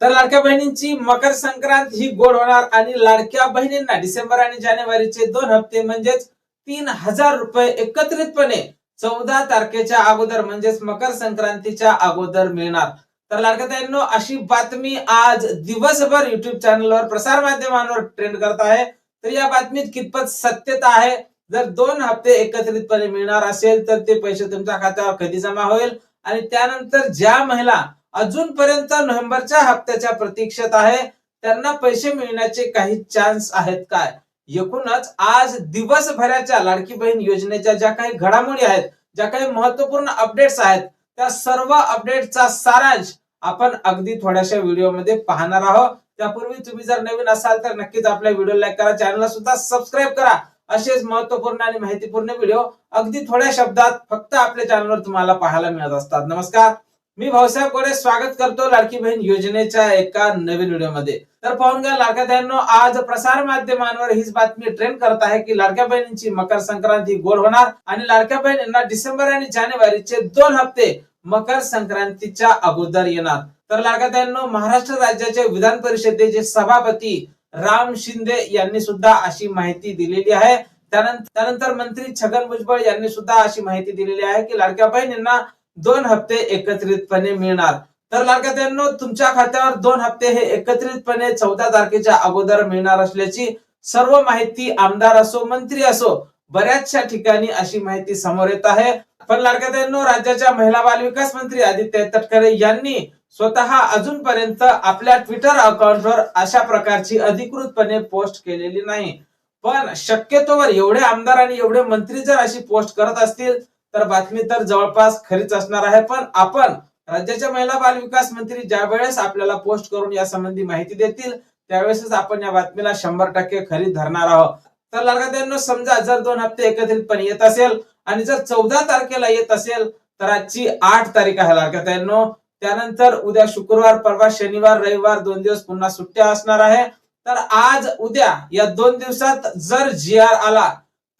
तर लाडक्या बहिणींची मकर संक्रांत ही गोड होणार आणि लाडक्या बहिणींना डिसेंबर आणि जानेवारीचे दोन हप्ते म्हणजेच तीन हजार रुपये एकत्रितपणे चौदा तारखेच्या अगोदर म्हणजेच मकर संक्रांतीच्या अगोदर मिळणार. तर लाडक्या ताईंनो अशी बातमी आज दिवसभर युट्यूब चॅनलवर प्रसार माध्यमांवर ट्रेंड करत आहे. तर या बातमीत कितपत सत्यता आहे? जर दोन हप्ते एकत्रितपणे मिळणार असेल तर ते पैसे तुमच्या खात्यावर कधी जमा होईल? आणि त्यानंतर ज्या महिला अजूनपर्यंत नोव्हेंबरच्या हप्त्याच्या प्रतीक्षेत आहे. त्यांना पैसे मिळण्याचे काही चान्स आहेत काय? एकूणच आज दिवसभराच्या लाडकी बहीण योजनेच्या ज्या काही घडामोडी आहेत ज्या काही महत्त्वपूर्ण अपडेट्स आहेत त्या सर्व अपडेटचा सारांश आपण अगदी थोड्याशा व्हिडिओमध्ये पाहणार आहोत. त्यापूर्वी तुम्ही जर नवीन असाल तर नक्कीच आपल्या व्हिडिओ लाईक करा चॅनलला सुद्धा सबस्क्राईब करा. असेच महत्त्वपूर्ण आणि माहितीपूर्ण व्हिडिओ अगदी थोड्या शब्दात फक्त आपल्या चॅनलवर तुम्हाला पाहायला मिळत असतात. नमस्कार. मी भाऊसाहेब कोरे स्वागत करतो लाडकी बहीण योजनेच्या एका नवीन व्हिडिओमध्ये. तर पाहून घ्या लाडक्या बहिणींनो, आज प्रसार माध्यमांवर हीच बातमी ट्रेंड करत आहे की लाडक्या बहिणींची मकर संक्रांती गोड होणार आणि लाडक्या बहिणींना डिसेंबर आणि जानेवारीचे दोन हप्ते मकर संक्रांतीच्या अगोदर येणार. तर लाडक्या बहिणींनो, महाराष्ट्र राज्याचे विधान परिषदेचे सभापती राम शिंदे यांनी सुद्धा अशी माहिती दिलेली आहे. त्यानंतर त्यानंतर मंत्री छगन भुजबळ यांनी सुद्धा अशी माहिती दिलेली आहे की लाडक्या बहिणींना दोन हप्ते एकत्रितपणे मिळणार. तर लाडक्या तुमच्या खात्यावर दोन हप्ते हे एकत्रितपणे चौदा तारखेच्या अगोदर मिळणार असल्याची सर्व माहिती आमदार असो मंत्री असो बऱ्याचशा ठिकाणी अशी माहिती समोर येत आहे. पण लाडक्या राज्याच्या महिला बाल विकास मंत्री आदित्य तटकरे यांनी स्वतः अजूनपर्यंत आपल्या ट्विटर अकाउंटवर अशा प्रकारची अधिकृतपणे पोस्ट केलेली नाही. पण शक्यतोवर एवढे आमदार आणि एवढे मंत्री जर अशी पोस्ट करत असतील तर बातमी तर जवळपास खरीच असणार आहे पण आपण राज्याच्या महिला बाल विकास मंत्री ज्या वेळेस आपल्याला पोस्ट करून या संबंधी माहिती देतील त्यावेळेसच आपण या बातमीला शंभर टक्के खरी धरणार आहोत. तर लाडकांनो समजा जर दोन हप्ते एकत्रितपणे येत असेल आणि जर चौदा तारखेला येत असेल तर आजची आठ तारीख आहे लाडकांनो त्यानंतर उद्या शुक्रवार परवा शनिवार रविवार दोन दिवस पुन्हा सुट्ट्या असणार आहे. तर आज उद्या या दोन दिवसात जर जी आर आला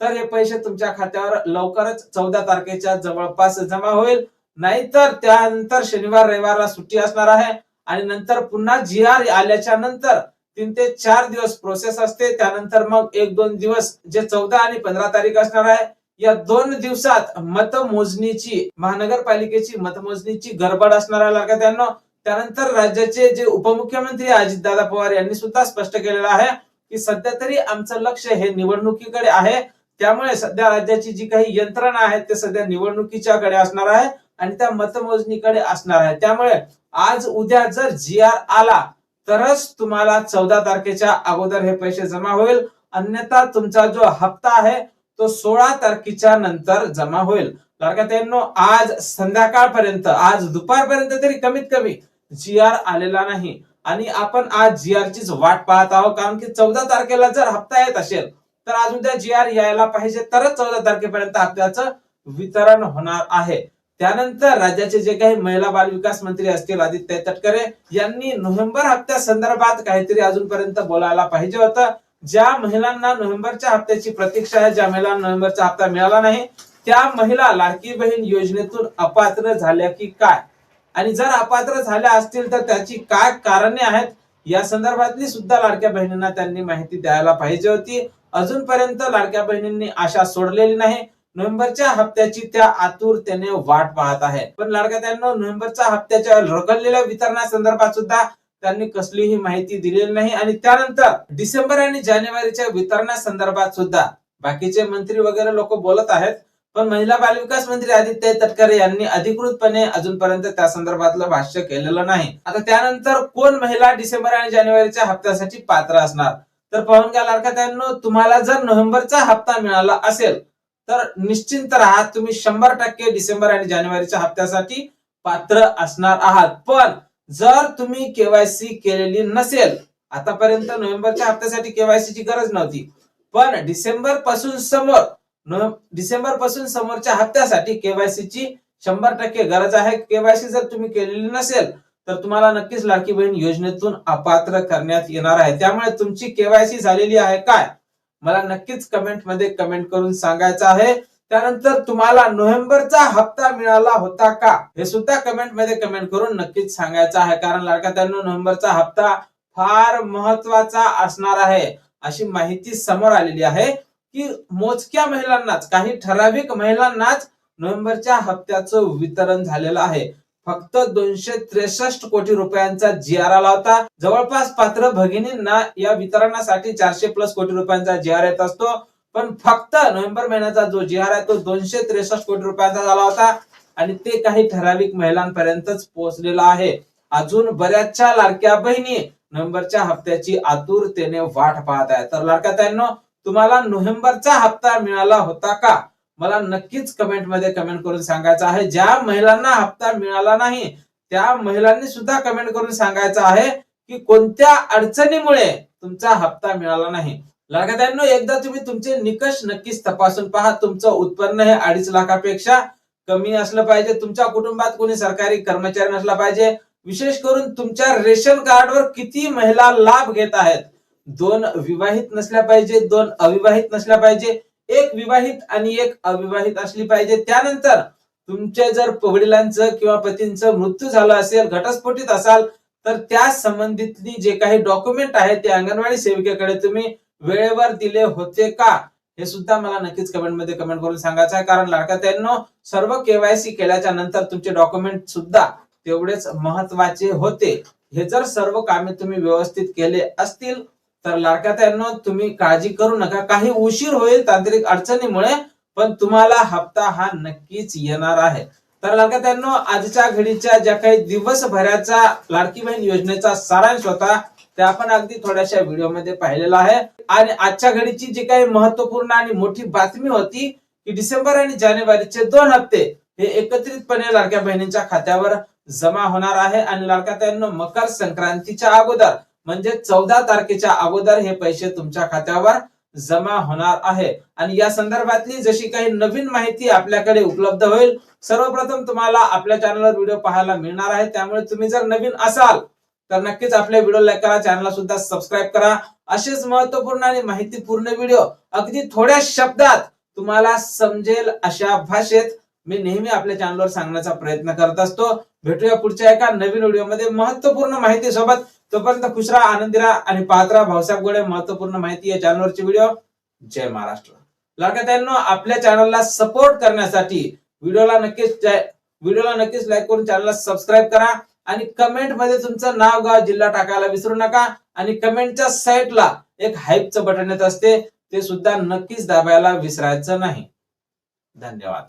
तर हे पैसे तुमच्या खात्यावर लवकरच चौदा तारखेच्या जवळपास जमा होईल. नाहीतर त्यानंतर शनिवार रविवारला सुट्टी असणार आहे. आणि नंतर पुन्हा जी आर आल्याच्यानंतर तीन ते चार दिवस प्रोसेस असते. त्यानंतर मग एक दोन दिवस जे चौदा आणि पंधरा तारीख असणार आहे या दोन दिवसात मतमोजणीची महानगरपालिकेची मतमोजणीची गडबड असणार आहे लागत त्यांना. त्यानंतर राज्याचे जे उपमुख्यमंत्री अजितदादा पवार यांनी सुद्धा स्पष्ट केलेलं आहे की सध्या तरी आमचं लक्ष हे निवडणुकीकडे आहे. त्यामुळे सध्या राज्याची जी काही यंत्रणा आहे ते सध्या निवडणुकीच्याकडे असणार आहे आणि त्या मतमोजणीकडे असणार आहे. त्यामुळे आज उद्या जर जी आर आला तरच तुम्हाला चौदा तारखेच्या अगोदर हे पैसे जमा होईल. अन्यथा तुमचा जो हप्ता आहे तो सोळा तारखेच्या नंतर जमा होईल. कारण आज संध्याकाळपर्यंत आज दुपारपर्यंत तरी कमीत कमी जी आर आलेला नाही. आणि आपण आज जी आरचीच वाट पाहत आहोत कारण की चौदा तारखेला जर हप्ता येत असेल तर आज उद्या जी आर यायला पाहिजे तरच चौदा तारखेपर्यंत हप्त्याचं वितरण होणार आहे. त्यानंतर राज्याचे जे काही महिला बाल विकास मंत्री असतील आदित्य तटकरे यांनी नोव्हेंबर हप्त्या संदर्भात काहीतरी अजूनपर्यंत बोलायला पाहिजे होतं. ज्या महिलांना नोव्हेंबरच्या हप्त्याची प्रतीक्षा आहे ज्या महिलांना नोव्हेंबरचा हप्ता मिळाला नाही त्या महिला लाडकी बहीण योजनेतून अपात्र झाल्या की काय? आणि जर अपात्र झाल्या असतील तर त्याची काय कारणे आहेत? या संदर्भातली सुद्धा लाडक्या बहिणींना त्यांनी माहिती द्यायला पाहिजे होती. अजूनपर्यंत लाडक्या बहिणींनी आशा सोडलेली नाही. नोव्हेंबरच्या हप्त्याची त्या आतुरतेने वाट पाहत आहे पण लाडक्या त्यांना नोव्हेंबरच्या हप्त्याच्या रगडलेल्या वितरणासंदर्भात सुद्धा त्यांनी कसलीही माहिती दिलेली नाही. आणि त्यानंतर डिसेंबर आणि जानेवारीच्या वितरणासंदर्भात सुद्धा बाकीचे मंत्री वगैरे लोक बोलत आहेत. पण महिला बालविकास मंत्री आदित्य तटकरे यांनी अधिकृतपणे अजूनपर्यंत त्या संदर्भातलं भाष्य केलेलं नाही. आता त्यानंतर कोण महिला डिसेंबर आणि जानेवारीच्या हप्त्यासाठी पात्र असणार? तर पाहून घ्या लाडका तुम्हाला जर नोव्हेंबरचा हप्ता मिळाला असेल तर निश्चिंत राहा तुम्ही शंभर टक्के डिसेंबर आणि जानेवारीच्या हप्त्यासाठी पात्र असणार आहात. पण जर तुम्ही केवायसी केलेली नसेल आतापर्यंत नोव्हेंबरच्या हप्त्यासाठी केवायसी ची गरज नव्हती. पण डिसेंबरपासून समोर डिसेंबरपासून समोरच्या हप्त्यासाठी केवायसी ची शंभर टक्के गरज आहे. केवायसी जर तुम्ही केलेली नसेल तर तुम्हाला नक्कीच लाडकी बहीण योजनेतून अपात्र करण्यात येणार आहे. त्यामुळे तुमची केवायसी झालेली आहे काय? मला नक्कीच कमेंटमध्ये कमेंट करून सांगायचं आहे. त्यानंतर तुम्हाला नोव्हेंबरचा हप्ता मिळाला होता का? हे सुद्धा कमेंटमध्ये कमेंट करून नक्कीच सांगायचं आहे. कारण लाडका त्यांना नोव्हेंबरचा हप्ता फार महत्त्वाचा असणार आहे अशी माहिती समोर आलेली आहे. की मोजक्या महिलांनाच काही ठराविक महिलांनाच नोव्हेंबरच्या हप्त्याचं वितरण झालेलं आहे. फक्त दोनशे त्रेसष्ट कोटी रुपयांचा जी आर आला होता. जवळपास पात्र भगिनींना या वितरणासाठी चारशे प्लस कोटी रुपयांचा जी आर येत असतो. पण फक्त नोव्हेंबर महिन्याचा जो जी आर आहे तो दोनशे त्रेसष्ट कोटी रुपयांचा झाला होता. आणि ते काही ठराविक महिलांपर्यंतच पोहोचलेला आहे. अजून बऱ्याचशा लाडक्या बहिणी नोव्हेंबरच्या हप्त्याची आतुरतेने वाट पाहत आहे तर लाडक्या त्यांना तुम्हाला नोव्हेंबरचा हप्ता मिळाला होता का? मला नक्कीच कमेंटमध्ये कमेंट करून सांगायचं आहे. ज्या महिलांना हप्ता मिळाला नाही त्या महिलांनी सुद्धा कमेंट करून सांगायचं आहे की कोणत्या अडचणीमुळे तुमचा हप्ता मिळाला नाही. लागात्यांनो एकदा तुम्ही तुमचे निकष नक्कीच तपासून पहा. तुमचं उत्पन्न हे अडीच लाखापेक्षा कमी असलं पाहिजे. तुमच्या कुटुंबात कोणी सरकारी कर्मचारी नसला पाहिजे. विशेष करून तुमच्या रेशन कार्डवर किती महिला लाभ घेत आहेत? दोन विवाहित नसल्या पाहिजे दोन अविवाहित नसल्या पाहिजे. एक विवाहित आणि एक अविवाहित असली पाहिजे. त्यानंतर तुमच्या जर वडिलांचं किंवा पतींचं मृत्यू झाला असेल घटस्फोटीत असाल तर त्या संबंधितली जे काही डॉक्युमेंट आहेत ते अंगणवाडी सेविकेकडे तुम्ही वेळेवर दिले होते का? हे सुद्धा मला नक्कीच कमेंटमध्ये कमेंट करून सांगायचं आहे. कारण लाडका त्यांना सर्व केवायसी केल्याच्यानंतर तुमचे डॉक्युमेंट सुद्धा तेवढेच महत्त्वाचे होते. हे जर सर्व कामे तुम्ही व्यवस्थित केले असतील तर लाडक्या त्यांनो तुम्ही काळजी करू नका. काही उशीर होईल तांत्रिक अडचणीमुळे पण तुम्हाला हप्ता हा नक्कीच येणार आहे. तर लाडक्या त्यांनो आजच्या घडीच्या ज्या काही दिवसभराचा लाडकी बहीण योजनेचा सारांश होता ते आपण अगदी थोड्याशा व्हिडिओमध्ये पाहिलेला आहे. आणि आजच्या घडीची जी काही महत्त्वपूर्ण आणि मोठी बातमी होती की डिसेंबर आणि जानेवारीचे दोन हप्ते हे एकत्रितपणे लाडक्या बहिणींच्या खात्यावर जमा होणार आहे. आणि लाडक्या त्यांना मकर संक्रांतीच्या अगोदर म्हणजे चौदा तारखेच्या अगोदर हे पैसे तुमच्या खात्यावर जमा होणार आहे. आणि या संदर्भातली जशी काही नवीन माहिती आपल्याकडे उपलब्ध होईल सर्वप्रथम तुम्हाला आपल्या चॅनलवर व्हिडिओ पाहायला मिळणार आहे. त्यामुळे तुम्ही जर नवीन असाल तर नक्कीच आपल्या व्हिडिओ लाईक करा चॅनलला सुद्धा सबस्क्राईब करा. असेच महत्त्वपूर्ण आणि माहितीपूर्ण व्हिडिओ अगदी थोड्या शब्दात तुम्हाला समजेल अशा भाषेत मी नेहमी आपल्या चॅनलवर सांगण्याचा प्रयत्न करत असतो. भेटूया पुढच्या एका नवीन व्हिडिओमध्ये महत्त्वपूर्ण माहिती सोबत तोपर्यंत खुश राहा आनंदी राहा आणि पाहत राहा भाऊसाहेब गोडे महत्त्वपूर्ण माहिती या चॅनलवरची व्हिडिओ जय महाराष्ट्र. लाडक्यात आपल्या चॅनलला सपोर्ट करण्यासाठी व्हिडिओला नक्कीच व्हिडिओला नक्कीच लाईक करून चॅनलला सबस्क्राईब करा आणि कमेंटमध्ये तुमचं नाव गाव जिल्हा टाकायला विसरू नका आणि कमेंटच्या साईटला एक हाईपचं बटन येत असते ते सुद्धा नक्कीच दाबायला विसरायचं नाही. धन्यवाद.